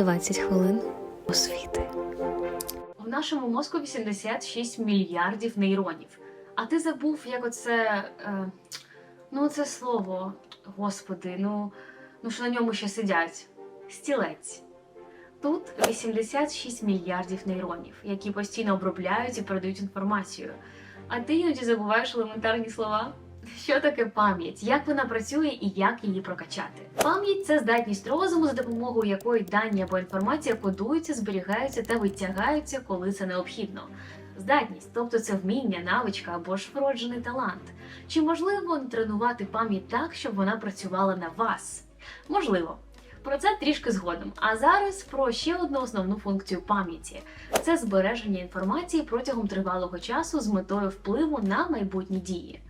20 хвилин освіти. В нашому мозку 86 мільярдів нейронів. А ти забув, як оце. Е, ну, це слово, господи, ну, ну що на ньому ще сидять? Стілець. Тут 86 мільярдів нейронів, які постійно обробляють і передають інформацію. А ти іноді забуваєш елементарні слова. Що таке пам'ять? Як вона працює і як її прокачати? Пам'ять це здатність розуму, за допомогою якої дані або інформація кодуються, зберігаються та витягаються, коли це необхідно. Здатність, тобто це вміння, навичка або ж вроджений талант. Чи можливо тренувати пам'ять так, щоб вона працювала на вас? Можливо. Про це трішки згодом. А зараз про ще одну основну функцію пам'яті це збереження інформації протягом тривалого часу з метою впливу на майбутні дії.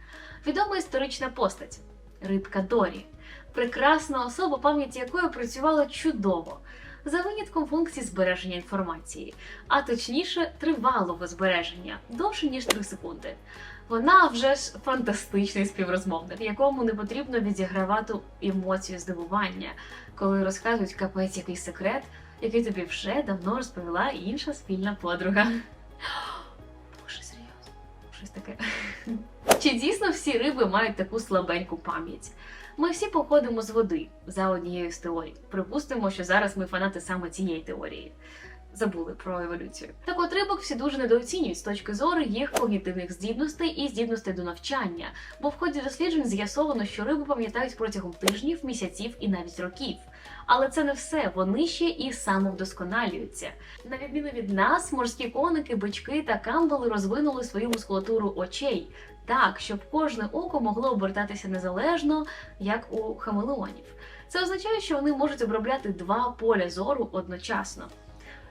Відома історична постать Рибка Дорі, прекрасна особа, пам'ять якої працювала чудово, за винятком функції збереження інформації, а точніше тривалого збереження довше ніж 3 секунди. Вона вже ж фантастичний співрозмовник, якому не потрібно відігравати емоцію здивування, коли розказують капець якийсь секрет, який тобі вже давно розповіла інша спільна подруга. Щось таке. Чи дійсно всі риби мають таку слабеньку пам'ять? Ми всі походимо з води за однією з теорій. Припустимо, що зараз ми фанати саме цієї теорії. Забули про еволюцію. Так от рибок всі дуже недооцінюють з точки зору їх когнітивних здібностей і здібностей до навчання, бо в ході досліджень з'ясовано, що риби пам'ятають протягом тижнів, місяців і навіть років. Але це не все, вони ще і самовдосконалюються. На відміну від нас, морські коники, бички та камбали розвинули свою мускулатуру очей так, щоб кожне око могло обертатися незалежно, як у хамелеонів. Це означає, що вони можуть обробляти два поля зору одночасно.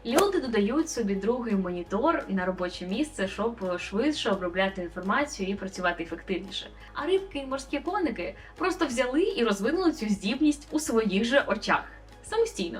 Люди додають собі другий монітор на робоче місце, щоб швидше обробляти інформацію і працювати ефективніше. А рибки і морські коники просто взяли і розвинули цю здібність у своїх же очах самостійно.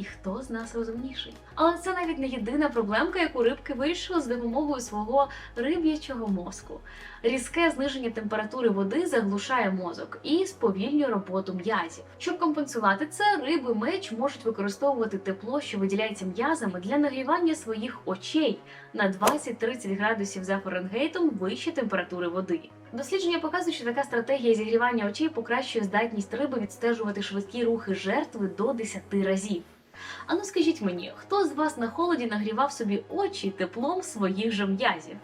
І хто з нас розумніший? Але це навіть не єдина проблемка, яку рибки вирішили з допомогою свого риб'ячого мозку. Різке зниження температури води заглушає мозок і сповільнює роботу м'язів. Щоб компенсувати це, риби меч можуть використовувати тепло, що виділяється м'язами для нагрівання своїх очей на 20-30 градусів за Фаренгейтом вище температури води. Дослідження показують, що така стратегія зігрівання очей покращує здатність риби відстежувати швидкі рухи жертви до 10 разів. А ну скажіть мені, хто з вас на холоді нагрівав собі очі теплом своїх же м'язів?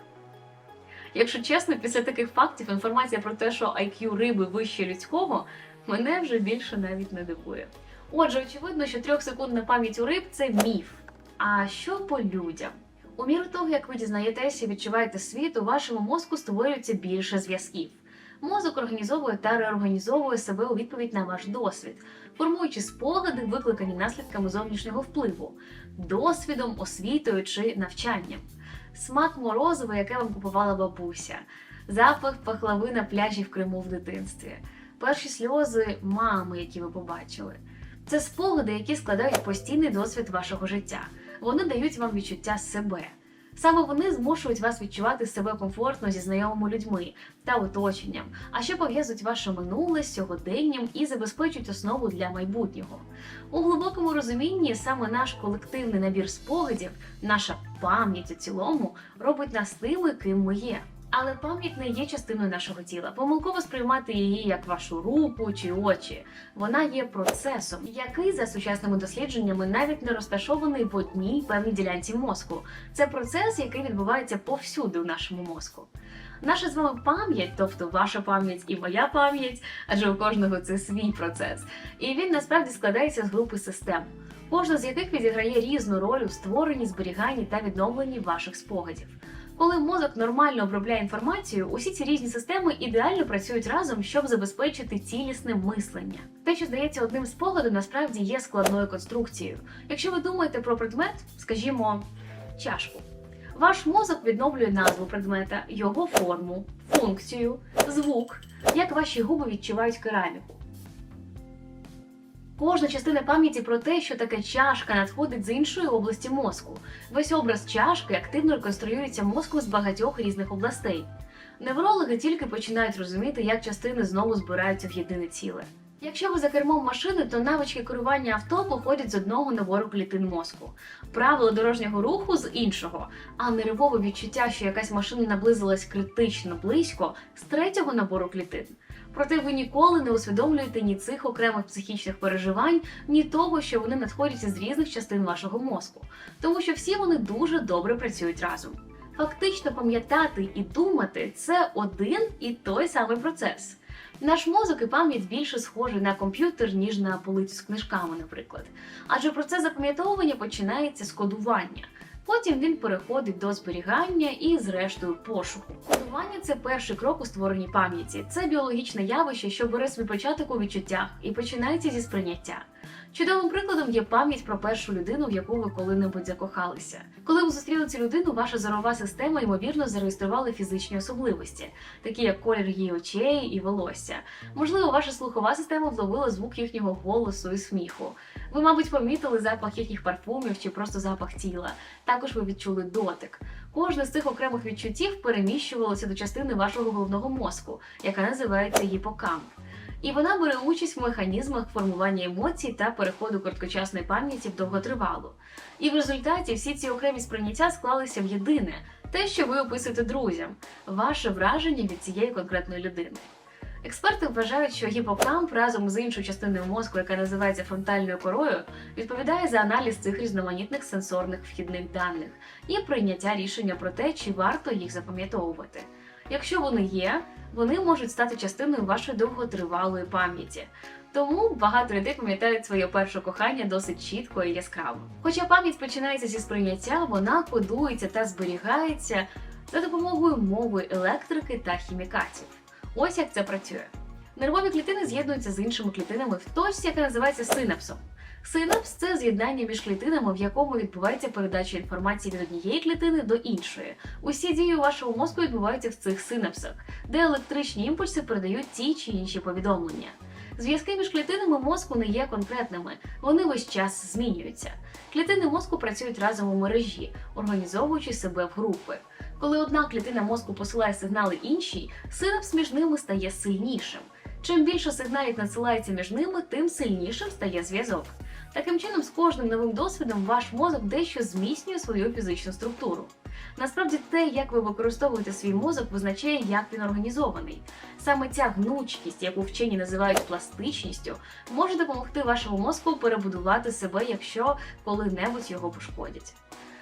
Якщо чесно, після таких фактів інформація про те, що IQ риби вище людського, мене вже більше навіть не дивує. Отже, очевидно, що трьохсекундна пам'ять у риб це міф. А що по людям? У міру того, як ви дізнаєтеся і відчуваєте світ, у вашому мозку створюється більше зв'язків. Мозок організовує та реорганізовує себе у відповідь на ваш досвід, формуючи спогади, викликані наслідками зовнішнього впливу, досвідом, освітою чи навчанням, смак морозива, яке вам купувала бабуся, запах пахлави на пляжі в Криму в дитинстві, перші сльози мами, які ви побачили. Це спогади, які складають постійний досвід вашого життя. Вони дають вам відчуття себе. Саме вони змушують вас відчувати себе комфортно зі знайомими людьми та оточенням, а ще пов'язують ваше минуле з сьогоденням і забезпечують основу для майбутнього. У глибокому розумінні саме наш колективний набір спогадів, наша пам'ять у цілому робить нас тими, ким ми є. Але пам'ять не є частиною нашого тіла. Помилково сприймати її як вашу руку чи очі. Вона є процесом, який за сучасними дослідженнями навіть не розташований в одній певній ділянці мозку. Це процес, який відбувається повсюди в нашому мозку. Наша з вами пам'ять, тобто ваша пам'ять і моя пам'ять, адже у кожного це свій процес. І він насправді складається з групи систем, кожна з яких відіграє різну роль у створенні, зберіганні та відновленні ваших спогадів. Коли мозок нормально обробляє інформацію, усі ці різні системи ідеально працюють разом, щоб забезпечити цілісне мислення. Те, що здається одним спогадом, насправді є складною конструкцією. Якщо ви думаєте про предмет, скажімо, чашку. Ваш мозок відновлює назву предмета, його форму, функцію, звук, як ваші губи відчувають кераміку. Кожна частина пам'яті про те, що таке чашка надходить з іншої області мозку. Весь образ чашки активно реконструюється мозком з багатьох різних областей. Неврологи тільки починають розуміти, як частини знову збираються в єдине ціле. Якщо ви за кермом машини, то навички керування авто походять з одного набору клітин мозку, правила дорожнього руху з іншого, а нервове відчуття, що якась машина наблизилась критично близько, з третього набору клітин. Проте ви ніколи не усвідомлюєте ні цих окремих психічних переживань, ні того, що вони надходять із різних частин вашого мозку, тому що всі вони дуже добре працюють разом. Фактично пам'ятати і думати це один і той самий процес. Наш мозок і пам'ять більше схожі на комп'ютер, ніж на полицю з книжками, наприклад. Адже процес запам'ятовування починається з кодування. Потім він переходить до зберігання і, зрештою, пошуку. Кодування це перший крок у створенні пам'яті. Це біологічне явище, що бере свій початок у відчуттях і починається зі сприйняття. Чудовим прикладом є пам'ять про першу людину, в яку ви коли-небудь закохалися. Коли ви зустріли цю людину, ваша зорова система ймовірно зареєструвала фізичні особливості, такі як колір її очей і волосся. Можливо, ваша слухова система вловила звук їхнього голосу і сміху. Ви, мабуть, помітили запах їхніх парфумів чи просто запах тіла. Також ви відчули дотик. Кожне з цих окремих відчуттів переміщувалося до частини вашого головного мозку, яка називається гіпокамп. І вона бере участь в механізмах формування емоцій та переходу короткочасної пам'яті в довготривалу. І в результаті всі ці окремі сприйняття склалися в єдине те, що ви описуєте друзям, ваше враження від цієї конкретної людини. Експерти вважають, що гіпокамп разом з іншою частиною мозку, яка називається фронтальною корою, відповідає за аналіз цих різноманітних сенсорних вхідних даних і прийняття рішення про те, чи варто їх запам'ятовувати. Якщо вони є, вони можуть стати частиною вашої довготривалої пам'яті. Тому багато людей пам'ятають своє перше кохання досить чітко і яскраво. Хоча пам'ять починається зі сприйняття, вона кодується та зберігається за допомогою мови електрики та хімікатів. Ось як це працює. Нервові клітини з'єднуються з іншими клітинами в точці, яка називається синапсом. Синапс це з'єднання між клітинами, в якому відбувається передача інформації від однієї клітини до іншої. Усі дії у вашому мозку відбуваються в цих синапсах, де електричні імпульси передають ті чи інші повідомлення. Зв'язки між клітинами мозку не є конкретними, вони весь час змінюються. Клітини мозку працюють разом у мережі, організовуючи себе в групи. Коли одна клітина мозку посилає сигнали іншій, синапс між ними стає сильнішим. Чим більше сигналів надсилається між ними, тим сильнішим стає зв'язок. Таким чином, з кожним новим досвідом ваш мозок дещо зміцнює свою фізичну структуру. Насправді, те, як ви використовуєте свій мозок, визначає, як він організований. Саме ця гнучкість, яку вчені називають пластичністю, може допомогти вашому мозку перебудувати себе, якщо коли-небудь його пошкодять.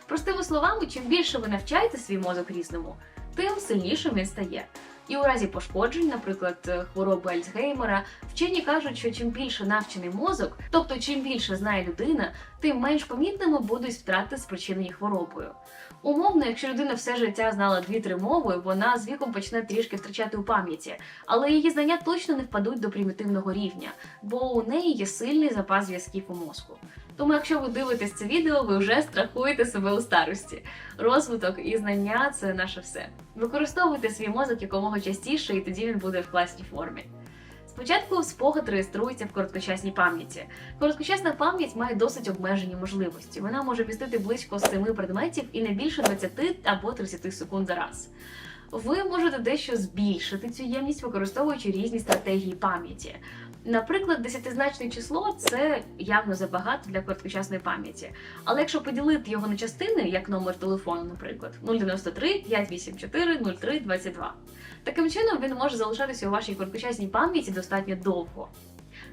Простими словами, чим більше ви навчаєте свій мозок різному, тим сильнішим він стає. І у разі пошкоджень, наприклад, е, хвороби Альцгеймера, вчені кажуть, що чим більше навчений мозок, тобто чим більше знає людина, тим менш помітними будуть втрати, спричинені хворобою. Умовно, якщо людина все життя знала дві-три мови, вона з віком почне трішки втрачати у пам'яті, але її знання точно не впадуть до примітивного рівня, бо у неї є сильний запас зв'язків у мозку. Тому, якщо ви дивитесь це відео, ви вже страхуєте себе у старості. Розвиток і знання це наше все. Використовуйте свій мозок якомога частіше, і тоді він буде в класній формі. Спочатку спогад реєструється в короткочасній пам'яті. Короткочасна пам'ять має досить обмежені можливості. Вона може містити близько 7 предметів і не більше 20 або 30 секунд за раз. Ви можете дещо збільшити цю ємність, використовуючи різні стратегії пам'яті. Наприклад, десятизначне число це явно забагато для короткочасної пам'яті. Але якщо поділити його на частини, як номер телефону, наприклад, 093 584 03 22, таким чином він може залишатися у вашій короткочасній пам'яті достатньо довго.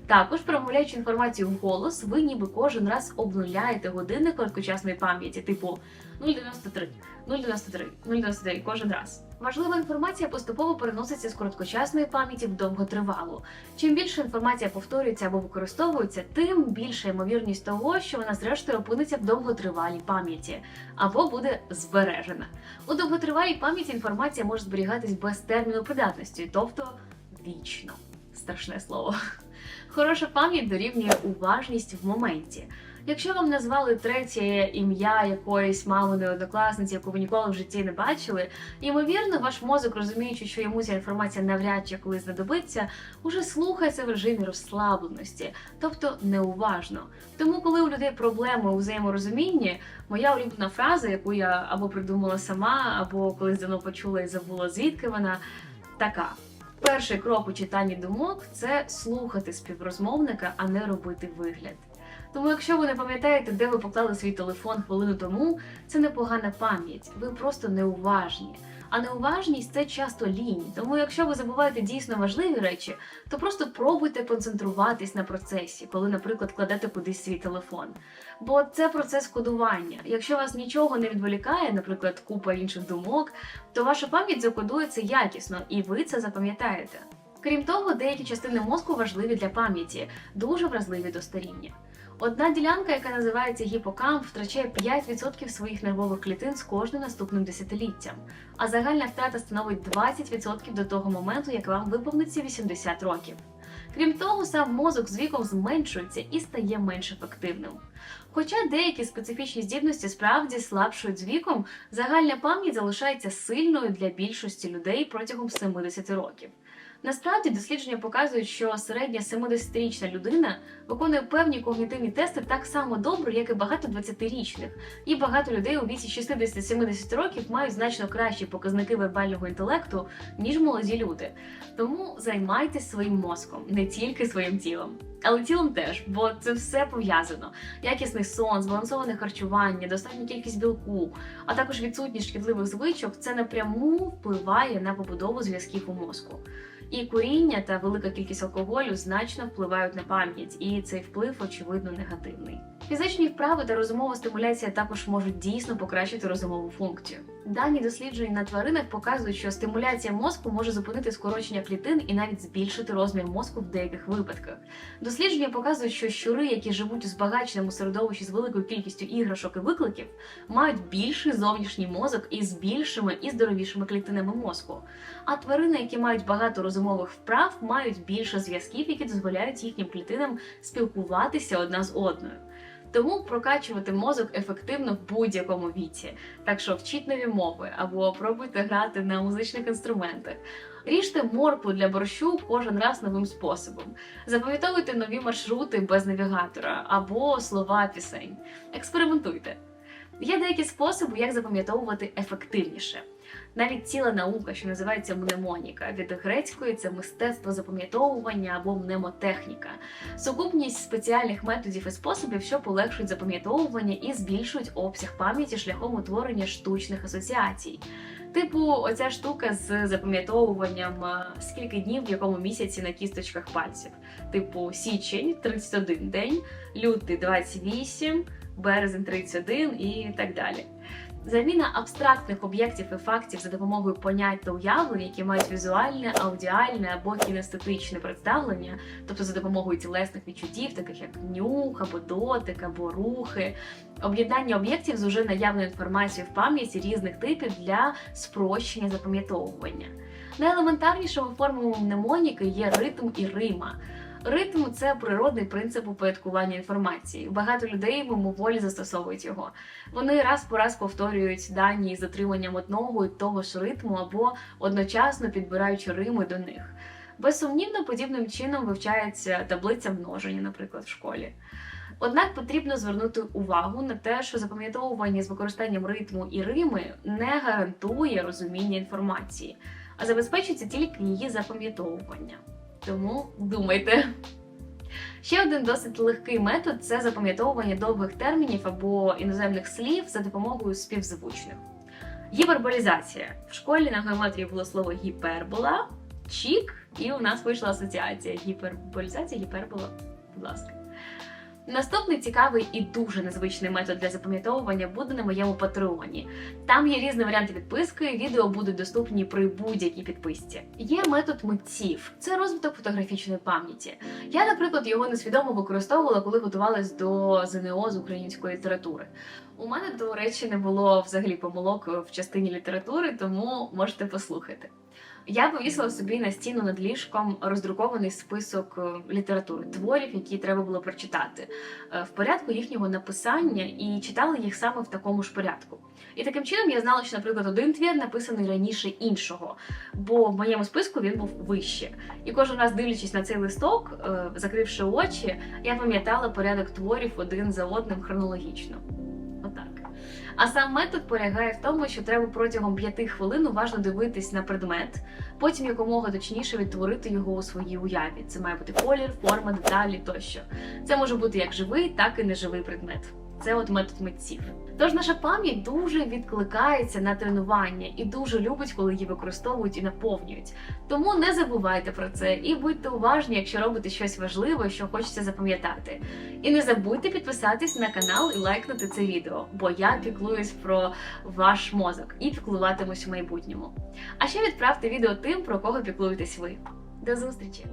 Також, промовляючи інформацію в голос, ви ніби кожен раз обнуляєте години короткочасної пам'яті, типу 093, 093, 093 кожен раз. Важлива інформація поступово переноситься з короткочасної пам'яті в довготривалу. Чим більше інформація повторюється або використовується, тим більша ймовірність того, що вона зрештою опиниться в довготривалій пам'яті або буде збережена. У довготривалій пам'яті інформація може зберігатись без терміну придатності, тобто вічно. Страшне слово. Хороша пам'ять дорівнює уважність в моменті. Якщо вам назвали третє ім'я якоїсь маминої однокласниці, яку ви ніколи в житті не бачили, ймовірно, ваш мозок, розуміючи, що йому ця інформація навряд чи колись знадобиться, уже слухається в режимі розслабленості, тобто неуважно. Тому, коли у людей проблеми у взаєморозумінні, моя улюблена фраза, яку я або придумала сама, або колись давно почула і забула, звідки вона така. Перший крок у читанні думок це слухати співрозмовника, а не робити вигляд. Тому, якщо ви не пам'ятаєте, де ви поклали свій телефон хвилину тому, це непогана пам'ять, ви просто неуважні. А неуважність це часто лінь. Тому, якщо ви забуваєте дійсно важливі речі, то просто пробуйте концентруватись на процесі, коли, наприклад, кладете кудись свій телефон. Бо це процес кодування. Якщо вас нічого не відволікає, наприклад, купа інших думок, то ваша пам'ять закодується якісно, і ви це запам'ятаєте. Крім того, деякі частини мозку важливі для пам'яті, дуже вразливі до старіння. Одна ділянка, яка називається гіпокамп, втрачає 5% своїх нервових клітин з кожним наступним десятиліттям, а загальна втрата становить 20% до того моменту, як вам виповниться 80 років. Крім того, сам мозок з віком зменшується і стає менш ефективним. Хоча деякі специфічні здібності справді слабшують з віком, загальна пам'ять залишається сильною для більшості людей протягом 70 років. Насправді дослідження показують, що середня 70-річна людина виконує певні когнітивні тести так само добре, як і багато 20-річних. І багато людей у віці 60-70 років мають значно кращі показники вербального інтелекту, ніж молоді люди. Тому займайтесь своїм мозком, не тільки своїм тілом. Але тілом теж, бо це все пов'язано. Якісний сон, збалансоване харчування, достатня кількість білку, а також відсутність шкідливих звичок це напряму впливає на побудову зв'язків у мозку. І куріння та велика кількість алкоголю значно впливають на пам'ять, і цей вплив очевидно негативний. Фізичні вправи та розумова стимуляція також можуть дійсно покращити розумову функцію. Дані досліджень на тваринах показують, що стимуляція мозку може зупинити скорочення клітин і навіть збільшити розмір мозку в деяких випадках. Дослідження показують, що щури, які живуть у збагаченому середовищі з великою кількістю іграшок і викликів, мають більший зовнішній мозок із більшими і здоровішими клітинами мозку. А тварини, які мають багато розумових вправ, мають більше зв'язків, які дозволяють їхнім клітинам спілкуватися одна з одною. Тому прокачувати мозок ефективно в будь-якому віці. Так що вчіть нові мови або пробуйте грати на музичних інструментах. Ріжте моркву для борщу кожен раз новим способом. Запам'ятовуйте нові маршрути без навігатора або слова пісень. Експериментуйте. Є деякі способи, як запам'ятовувати ефективніше. Навіть ціла наука, що називається мнемоніка, від грецької це мистецтво запам'ятовування або мнемотехніка, сукупність спеціальних методів і способів, що полегшують запам'ятовування і збільшують обсяг пам'яті шляхом утворення штучних асоціацій. Типу, оця штука з запам'ятовуванням е, скільки днів в якому місяці на кісточках пальців. Типу, січень 31 день, лютий 28, березень 31 і так далі. Заміна абстрактних об'єктів і фактів за допомогою понять та уявлень, які мають візуальне, аудіальне або кінестетичне представлення, тобто за допомогою тілесних відчуттів, таких як нюх, або дотик, або рухи, об'єднання об'єктів з уже наявною інформацією в пам'яті різних типів для спрощення запам'ятовування. Найелементарнішими формами мнемоніки є ритм і рима. Ритм це природний принцип упорядкування інформації. Багато людей мимоволі застосовують його. Вони раз по раз повторюють дані з затриманням одного і того ж ритму або одночасно підбираючи рими до них. Безсумнівно, подібним чином вивчається таблиця множення, наприклад, в школі. Однак потрібно звернути увагу на те, що запам'ятовування з використанням ритму і рими не гарантує розуміння інформації, а забезпечується тільки її запам'ятовування. Тому думайте. Ще один досить легкий метод це запам'ятовування довгих термінів або іноземних слів за допомогою співзвучних. Гіперболізація. В школі на геометрії було слово гіпербола, чік, і у нас вийшла асоціація. Гіперболізація, гіпербола. Будь ласка. Наступний цікавий і дуже незвичний метод для запам'ятовування буде на моєму патреоні. Там є різні варіанти підписки, відео будуть доступні при будь-якій підписці. Є метод митців, це розвиток фотографічної пам'яті. Я, наприклад, його несвідомо використовувала, коли готувалась до ЗНО з української літератури. У мене, до речі, не було взагалі помилок в частині літератури, тому можете послухати. Я повісила собі на стіну над ліжком роздрукований список е, літератури, творів, які треба було прочитати, е, в порядку їхнього написання і читала їх саме в такому ж порядку. І таким чином я знала, що, наприклад, один твір написаний раніше іншого, бо в моєму списку він був вище. І кожен раз, дивлячись на цей листок, е, закривши очі, я пам'ятала порядок творів один за одним хронологічно. А сам метод полягає в тому, що треба протягом 5 хвилин уважно дивитись на предмет, потім якомога точніше відтворити його у своїй уяві. Це має бути колір, форма, деталі тощо. Це може бути як живий, так і неживий предмет. Це от метод митців. Тож наша пам'ять дуже відкликається на тренування і дуже любить, коли її використовують і наповнюють. Тому не забувайте про це і будьте уважні, якщо робите щось важливе, що хочеться запам'ятати. І не забудьте підписатись на канал і лайкнути це відео, бо я піклуюсь про ваш мозок і піклуватимусь в майбутньому. А ще відправте відео тим, про кого піклуєтесь ви. До зустрічі!